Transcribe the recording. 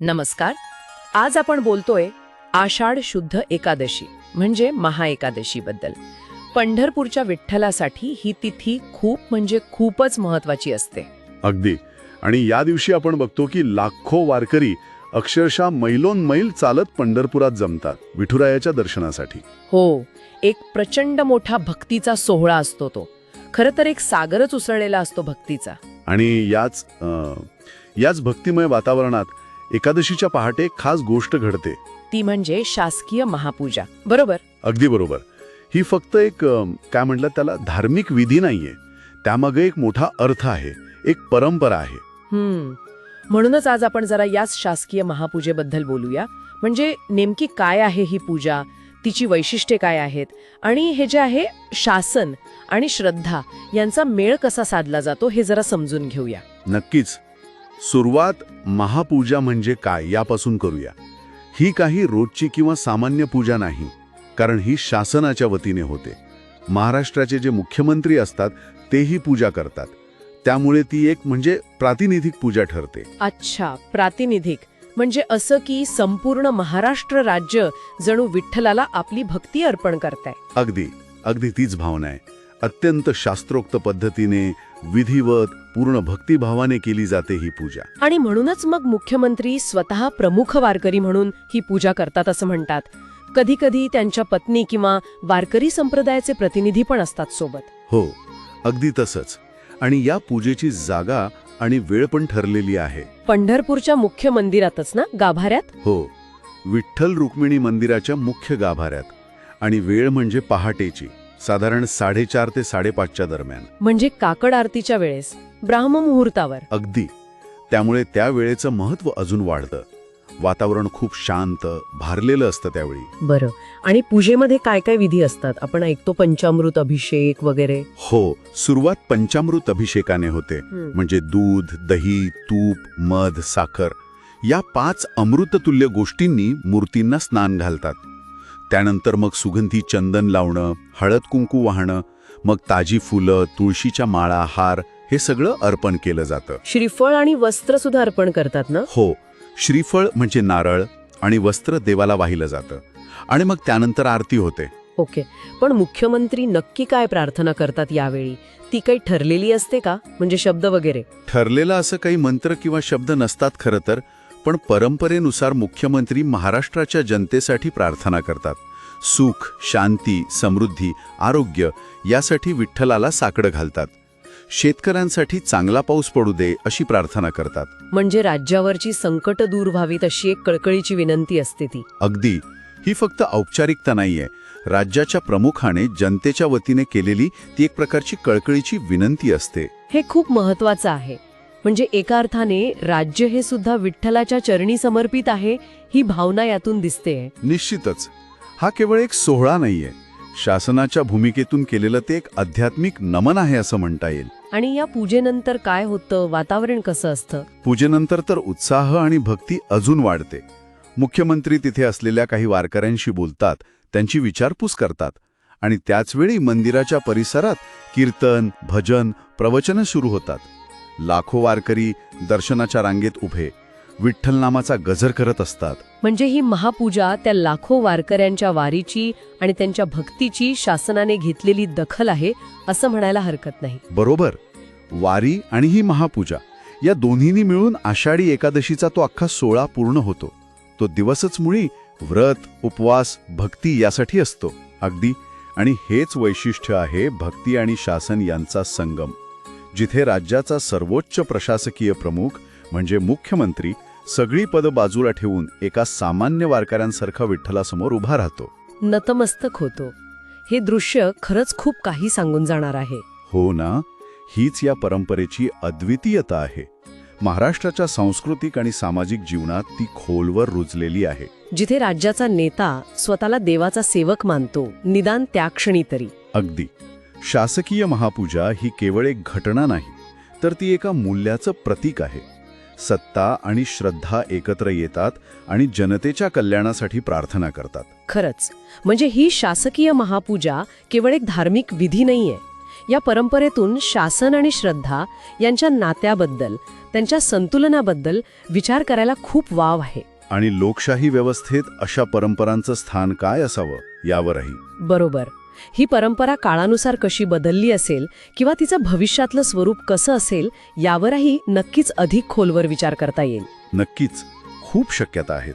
नमस्कार. आज आपण बोलतोय आषाढ शुद्ध एकादशी म्हणजे महाएकादशीबद्दल. पंढरपूरच्या विठ्ठलासाठी ही तिथी खूप म्हणजे खूपच महत्वाची असते. अगदी. आणि या दिवशी आपण बघतो की लाखो वारकरी अक्षरशः मैलोन मैल चालत पंढरपुरात जमतात विठुरायाच्या दर्शनासाठी. हो एक प्रचंड मोठा भक्तीचा सोहळा असतो तो. खरं तर एक सागरच उसळलेला असतो भक्तीचा. आणि याच अं, याच भक्तिमय वातावरणात एकादशीच्या पहाटे खास गोष्ट घडते. ती म्हणजे शासकीय महापूजा. बरोबर? अगदी बरोबर. ही फक्त एक काय म्हटलं त्याला धार्मिक विधी नाहीये. त्यामागे एक मोठा अर्थ आहे एक परंपरा आहे. हम्म. म्हणूनच आज आपण जरा याच शासकीय महापूजेबद्दल बोलूया. म्हणजे नेमकी काय आहे ही पूजा? तिची वैशिष्ट्ये काय आहेत? आणि हे जे आहे शासन आणि श्रद्धा यांचा मेळ कसा साधला जातो हे जरा समजून घेऊया. नक्कीच. सुरुवात महापूजा म्हणजे काय यापासून करूया. ही काही रोजची किंवा सामान्य पूजा नाही कारण ही शासनाच्या वतीने होते. महाराष्ट्राचे जे मुख्यमंत्री असतात तेही पूजा करतात. त्यामुळे ती एक म्हणजे प्रातिनिधिक पूजा ठरते. अच्छा प्रातिनिधिक. म्हणजे असं की संपूर्ण महाराष्ट्र राज्य जणू विठ्ठलाला आपली भक्ती अर्पण करताय. अगदी अगदी तीच भावना आहे. अत्यंत शास्त्रोक्त पद्धतीने विधिवत पूर्ण भक्तिभावाने केली जाते ही पूजा. आणि म्हणूनच मग मुख्यमंत्री स्वतः प्रमुख वारकरी म्हणून ही पूजा करतात असं म्हणतात. कधी कधी त्यांच्या पत्नी किंवा वारकरी संप्रदायाचे प्रतिनिधी पण असतात सोबत. हो अगदी तसंच. आणि या पूजेची जागा आणि वेळ पण ठरलेली आहे. पंढरपूरच्या मुख्य मंदिरातच ना गाभाऱ्यात? हो विठ्ठल रुक्मिणी मंदिराच्या मुख्य गाभाऱ्यात. आणि वेळ म्हणजे पहाटेची. साधारण साडेचार ते साडेपाचच्या दरम्यान. म्हणजे काकड आरतीच्या वेळेस ब्राह्ममुहूर्तावर अगदी. त्यामुळे त्या वेळेचं महत्त्व अजून वाढतं. वातावरण खूप शांत भारलेलं असतं त्यावेळी. बरं. आणि पूजेमध्ये काय काय विधी असतात? आपण ऐकतो पंचामृत अभिषेक वगैरे. हो सुरुवात पंचामृत अभिषेकाने होते. म्हणजे दूध दही तूप मध साखर या पाच अमृततुल्य गोष्टींनी मूर्तींना स्नान घालतात. त्यानंतर मग सुगंधी चंदन लावणं हळद कुंकू वाहणं मग ताजी फुलं तुळशीच्या माळा हार हे सगळं अर्पण केलं जातं. श्रीफळ आणि वस्त्र सुद्धा अर्पण करतात ना? हो. श्रीफळ म्हणजे नारळ आणि वस्त्र देवाला वाहिलं जातं. आणि मग त्यानंतर आरती होते. ओके. पण मुख्यमंत्री नक्की काय प्रार्थना करतात यावेळी? ती काही ठरलेली असते का? म्हणजे शब्द वगैरे? ठरलेलं असं काही मंत्र किंवा शब्द नसतात खरं तर पण परंपरेनुसार मुख्यमंत्री महाराष्ट्राच्या जनतेसाठी प्रार्थना करतात. सुख शांती समृद्धी आरोग्य यासाठी विठ्ठलाला साकडं घालतात. शेतकऱ्यांसाठी चांगला पाऊस पडू दे अशी प्रार्थना करतात. म्हणजे राज्यावरची संकट दूर व्हावीत अशी एक कळकळीची विनंती असते ती. अगदी. ही फक्त औपचारिकता नाहीये. राज्याच्या प्रमुखाने जनतेच्या वतीने केलेली ती एक प्रकारची कळकळीची विनंती असते. हे खूप महत्वाचं आहे. म्हणजे एका अर्थाने राज्य हे सुद्धा विठ्ठलाच्या चरणी समर्पित आहे ही भावना यातून दिसते. निश्चितच. हा केवळ एक सोहळा नाहीये. शासनाच्या भूमिकेतून केलेलं ते एक आध्यात्मिक नमन आहे असं म्हणता येईल. आणि या पूजेनंतर काय होतं? वातावरण कसं असतं? पूजेनंतर तर उत्साह आणि भक्ती अजून वाढते. मुख्यमंत्री तिथे असलेल्या काही वारकऱ्यांशी बोलतात त्यांची विचारपूस करतात आणि त्याचवेळी मंदिराच्या परिसरात कीर्तन भजन प्रवचनं सुरू होतात. लाखो वारकरी दर्शनाच्या रांगेत उभे विठ्ठल नामाचा गजर करत असतात. म्हणजे ही महापूजा त्या लाखो वारकऱ्यांच्या वारीची आणि त्यांच्या भक्तीची शासनाने घेतलेली दखल आहे असं म्हणायला हरकत नाही. बरोबर. वारी आणि ही महापूजा या दोन्हींनी मिळून आषाढी एकादशीचा तो अख्खा सोहळा पूर्ण होतो. तो दिवसच मुळी व्रत उपवास भक्ती यासाठी असतो. अगदी. आणि हेच वैशिष्ट्य आहे भक्ती आणि शासन यांचा संगम. जिथे राज्याचा सर्वोच्च प्रशासकीय प्रमुख म्हणजे मुख्यमंत्री सगळी पद बाजूला ठेवून एका सामान्य वारकऱ्यांसारखा विठ्ठलासमोर उभा राहतो. नतमस्तक होतो. हे दृश्य खरंच खूप काही सांगून जाणार आहे. हो ना? हीच या परंपरेची अद्वितीयता आहे. महाराष्ट्राच्या सांस्कृतिक आणि सामाजिक जीवनात ती खोलवर रुजलेली आहे. जिथे राज्याचा नेता स्वतःला देवाचा सेवक मानतो निदान त्या क्षणी तरी. अगदी. शासकीय महापूजा ही केवळ एक घटना नाही तर ती एका मूल्याचं प्रतीक आहे. सत्ता आणि श्रद्धा एकत्र येतात आणि जनतेच्या कल्याणासाठी प्रार्थना करतात. खरंच म्हणजे ही शासकीय महापूजा केवळ एक धार्मिक विधी नाहीये. या परंपरेतून शासन आणि श्रद्धा यांच्या नात्याबद्दल त्यांच्या संतुलनाबद्दल विचार करायला खूप वाव आहे. आणि लोकशाही व्यवस्थेत अशा परंपरांचं स्थान काय असावं यावरही. बरोबर. ही परंपरा काळानुसार कशी बदलली असेल किंवा तिचं भविष्यातलं स्वरूप कसं असेल यावरही नक्कीच अधिक खोलवर विचार करता येईल. नक्कीच. खूप शक्यता आहेत.